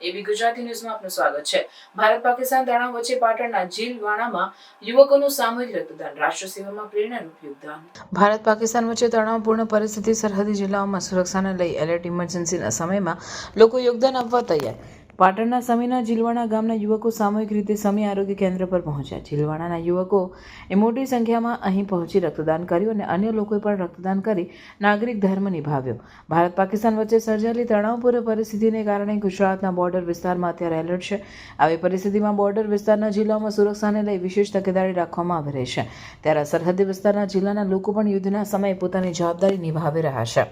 ABP Gujarati ન્યૂઝમાં આપનું સ્વાગત છે. ભારત પાકિસ્તાન તણાવ વચ્ચે પાટણના જીલવાણામાં યુવકોનું સામૂહિક રક્તદાન, રાષ્ટ્ર સેવામાં પ્રેરણારૂપ યોગદાન. ભારત પાકિસ્તાન વચ્ચે તણાવપૂર્ણ પરિસ્થિતિ સરહદી જિલ્લાઓમાં સુરક્ષાને લઈ એલર્ટ ઇમરજન્સીના સમયમાં લોકો યોગદાન આપવા તૈયાર. પાટણના સમીના જીલવાણા ગામના યુવકો સામૂહિક રીતે સમી આરોગ્ય કેન્દ્ર પર પહોંચ્યા. જીલવાણાના યુવકો એ મોટી સંખ્યામાં અહીં પહોંચી રક્તદાન કર્યું અને અન્ય લોકોએ પણ રક્તદાન કરી નાગરિક ધર્મ નિભાવ્યો. ભારત પાકિસ્તાન વચ્ચે સર્જાયેલી તણાવપૂર્ણ પરિસ્થિતિને કારણે ગુજરાતના બોર્ડર વિસ્તારમાં અત્યારે એલર્ટ છે. આવી પરિસ્થિતિમાં બોર્ડર વિસ્તારના જિલ્લાઓમાં સુરક્ષાને લઈ વિશેષ તકેદારી રાખવામાં આવી રહી છે. ત્યારે સરહદી વિસ્તારના જિલ્લાના લોકો પણ યુદ્ધના સમયે પોતાની જવાબદારી નિભાવી રહ્યા છે.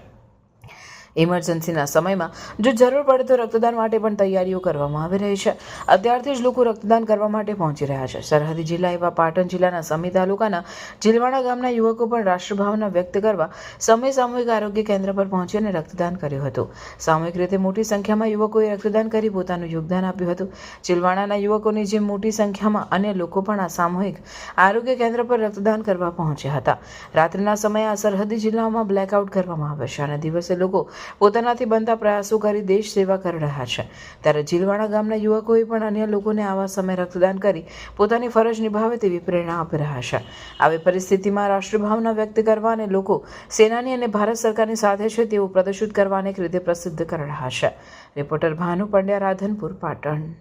ઇમરજન્સીના સમયમાં જો જરૂર પડે તો રક્તદાન માટે પણ તૈયારીઓ કરવામાં આવી રહી છે. અત્યારથી જ લોકો રક્તદાન કરવા માટે પહોંચી રહ્યા છે. સરહદી જિલ્લા એવા પાટણ જિલ્લાના સમી તાલુકાના જીલવાડા ગામના યુવકો પણ રાષ્ટ્રભાવના વ્યક્ત કરવા સમય સામૂહિક આરોગ્ય કેન્દ્ર પર પહોંચી અને રક્તદાન કર્યું હતું. સામૂહિક રીતે મોટી સંખ્યામાં યુવકોએ રક્તદાન કરી પોતાનું યોગદાન આપ્યું હતું. જીલવાડાના યુવકોની જેમ મોટી સંખ્યામાં અન્ય લોકો પણ આ સામૂહિક આરોગ્ય કેન્દ્ર પર રક્તદાન કરવા પહોંચ્યા હતા. રાત્રિના સમયે આ સરહદી જિલ્લાઓમાં બ્લેકઆઉટ કરવામાં આવે છે અને દિવસે લોકો પોતાનાથી બનતા પ્રયાસો કરી દેશ સેવા કરી રહ્યા છે. ત્યારે જીલવાડા ગામના યુવકોએ પણ અન્ય લોકોને આવા સમયે રક્તદાન કરી પોતાની ફરજ નિભાવે તેવી પ્રેરણા આપી રહ્યા છે. આવી પરિસ્થિતિમાં રાષ્ટ્રભાવના વ્યક્ત કરવા અને લોકો સેનાની અને ભારત સરકારની સાથે છે તેવું પ્રદર્શિત કરવા અનેક રીતે પ્રસિદ્ધ કરી રહ્યા છે. રિપોર્ટર ભાનુ પંડ્યા, રાધનપુર, પાટણ.